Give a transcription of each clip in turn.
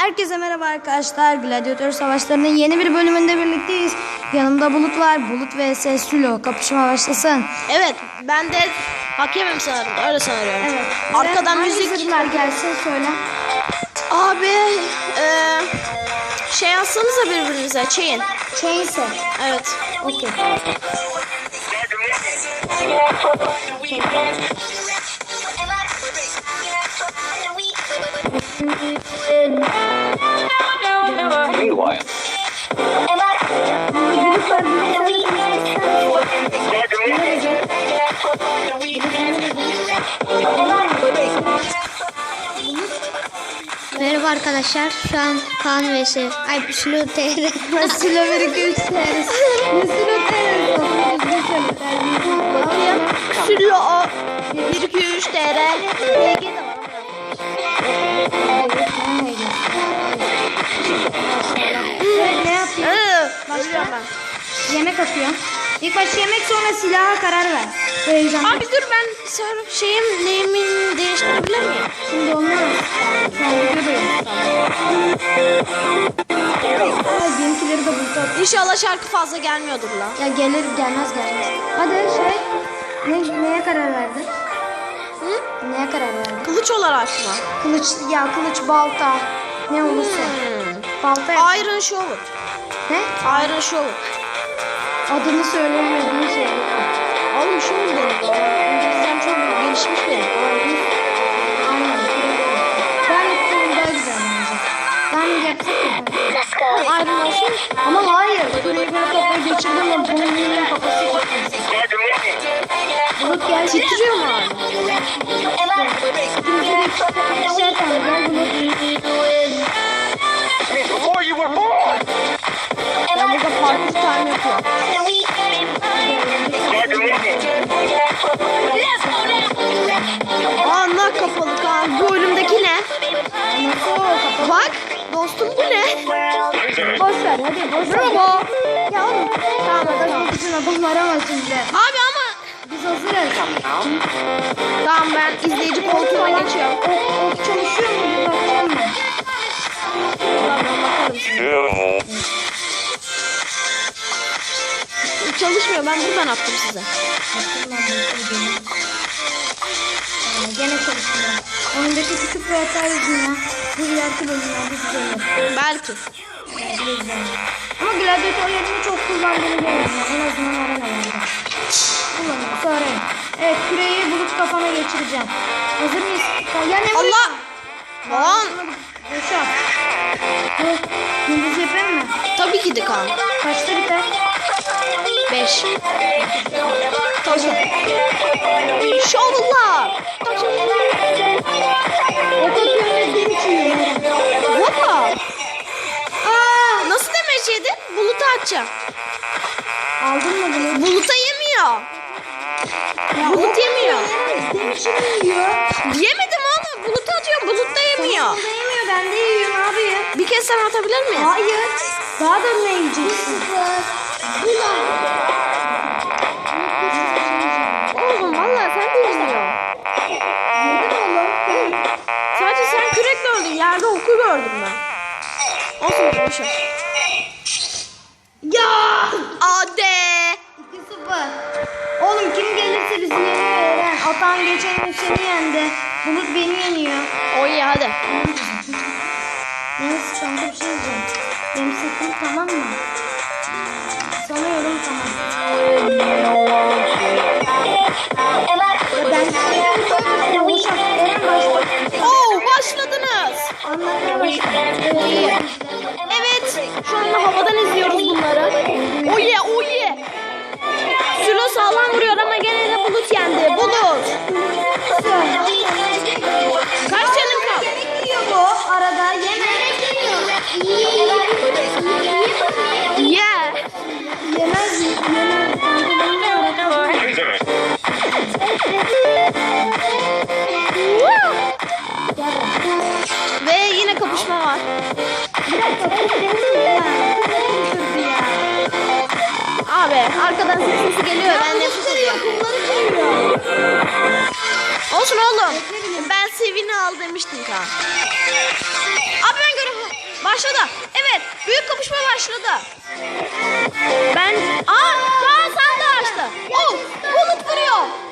Herkese merhaba arkadaşlar. Gladyatör Savaşları'nın yeni bir bölümünde birlikteyiz. Yanımda Bulut var. Bulut vs Sülo. Kapışma başlasın. Evet ben de hakemim sanırım öyle sanıyorum. Evet. Arkadan Hangi müzik. zırhlar gelsin söyle. Abi eee şey yazsanıza birbirinize chain. Chain set. Evet. Okey. Meanwhile, Merhaba arkadaşlar. Şu an Kaan vs. Ay Sülo TR. Üç deriz. Ne Sülo deriz? Sülo o 1 2 3 TR. Yemek atıyorum. İlk baş yemek sonra silaha karar ver. Abi dur ben sor şeyim neyimin değiştirebilir miyim? Şimdi olmaz. Sen videodayım. Benimkileri de bulacağız. İnşallah şarkı fazla gelmiyordur lan. Ya gelir gelmez gelmez. Hadi şey. Ne, neye karar verdin? Hı? Neye karar verdin? Kılıç olarak mı? Kılıç ya kılıç balta. Ne olursa. Hmm. Balta yap. Iron Shovel. Ne? Iron Shovel. Adını söyleyemediğin şey. Oğlum şu mu dedim? İngilizcem çok gelişmiş benim. Aynen. Ben bunu daha güzel bence. Ben. Ama hayır. Şurayı ben kafaya geçirdim ama bunun yine kafası çıkmasın. Bulut gel. Titriyor mu abi? Şey tamam gel Bulut. before dostum bu ne? Boş ver hadi boş ver. Bravo. Ya oğlum. Tamam için adım var ama şimdi. Abi ama Biz hazırız. tamam ben izleyici koltuğuna geçiyorum. O, o çalışıyor mu? Bir bakacağım ben. Tamam bakarım size. Çalışmıyor ben buradan attım size. Gene çalışmıyor. Oyundaki küçük bir hata yüzünden bu ileriki bölümlerde düzelir. Belki. Ama gladyatörlerini çok kullandığını görüyorum. En azından arenalarda. Kullanın, sonra. Evet, küreyi bulup kafana geçireceğim. Hazır mıyız? Ya ne? Allah! Lan! Dur, gündüz yapayım mı? Tabii ki de kan. Kaçta biter? 5. Tabii. Şovlar. O kapıyı bir içiyorum. Vapa. Aa! Nasıl demeç yedin? Buluta atacağım. Aldın mı bunu? Buluta yemiyor. Bulut yemiyor. Yemedim oğlum. Buluta atıyorum. Bulut da yemiyor. Bunda yemiyor, ben de yiyorum. Yapayım? Bir kez sen atabilir miyiz? Hayır. Daha da ne yiyeceksin? Oğlum valla sen de yemiyorsun. Sadece sen kürekle öldün. Yerde oku gördüm ben. Olsun boşver. Ya! Ade. 2-0. Oğlum kim gelirse bizi yeniyor Eren. Atan geçen gün seni yendi. Bulut beni yeniyor. O iyi hadi. Neyse kanka bir şey diyeceğim. Benim sesim tamam mı? Oo başladınız. Evet. Şu anda havadan izliyoruz bunları. Oye oye. Sülo sağlam vuruyor ama gene de Bulut yendi. Bulut. Kaç canın kaldı? Arada. Yemek yiyor. Ye. Yemez? Yemez. Ve yine kapışma var. Abi arkadan ses sesi geliyor. Ben nefes. Olsun oğlum. Ben sevini al demiştim kan. Abi ben göremiyorum. başladı. Evet büyük kapışma başladı. Ben... Aa Kaan sen de açtı. Oh bulut vuruyor.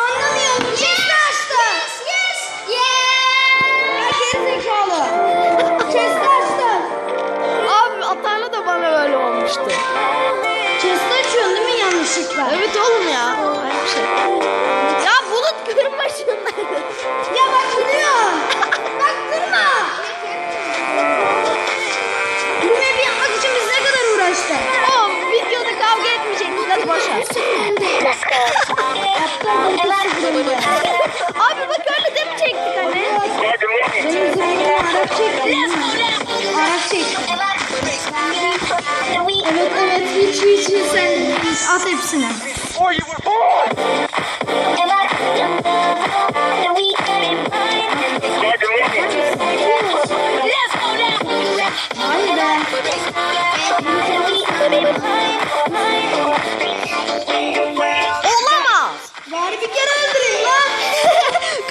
Anlamıyorum. Chest'i açtı. Yes. Yeah. Geri zekalı. Chest'i açtı. Abi Atar'la da bana böyle olmuştu. Chest'i açıyorsun değil mi yanlışlıkla? Evet oğlum ya. Aynı şey. Ya bulut kırma şunları. Ya bak Arap çekti değil mi? Arap çekti. Evet evet hiç hiç hiç sen at hepsini. Be. Olamaz. Bari bir kere öldüreyim lan.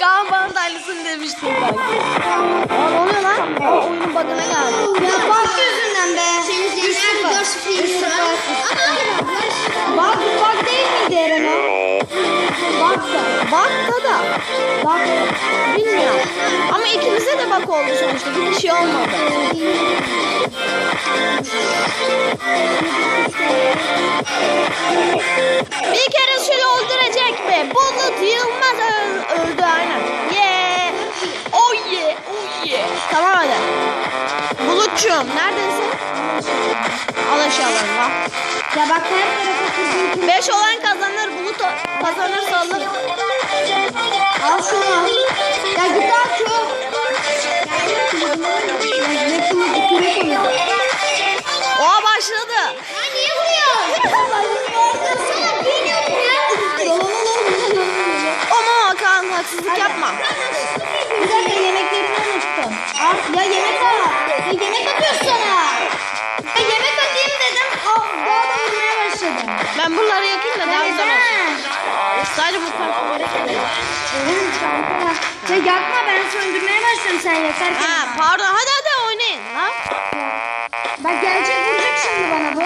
Kaan bana da aynısını demiştin kanka. Oyunun bug'ına geldi. Ya bak yüzünden be. Üç sıfır. Üç sıfır. Bak bak değil miydi Eren o? Bak da. Bug'da da. Bak. Bilmiyorum. Ama ikimize de bug oldu sonuçta. Bir kişi olmadı. Bir kere Bulutçum neredesin? Al eşyalarını al. Ya bak her tarafa kim? 5 olan kazanır. Bulut o- kazanırsa alır. Al şunu al. Ya git al şu. Ne kılıcı kürek onu. Oha başladı. Ya niye vuruyor? Ama Kaan haksızlık yapma. Bir dakika yemeklerini unuttum. Al, ya yemek al. Yemek atıyorsun sana. Ya yemek atayım dedim. Al, daha da vurmaya başladım. Ben buraları yakayım da daha güzel olsun. Sadece bu parkları Eren kanka. Ya yakma ben söndürmeye başladım sen yakarken. Ha pardon hadi hadi oynayın. Ha? Bak gelecek vuracak şimdi bana bu.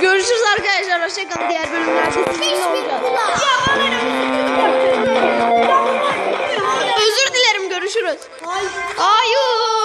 Görüşürüz arkadaşlar. Hoşçakalın. Diğer bölümlerde sizinle olacağız. Özür dilerim. Görüşürüz. Hayır. Aa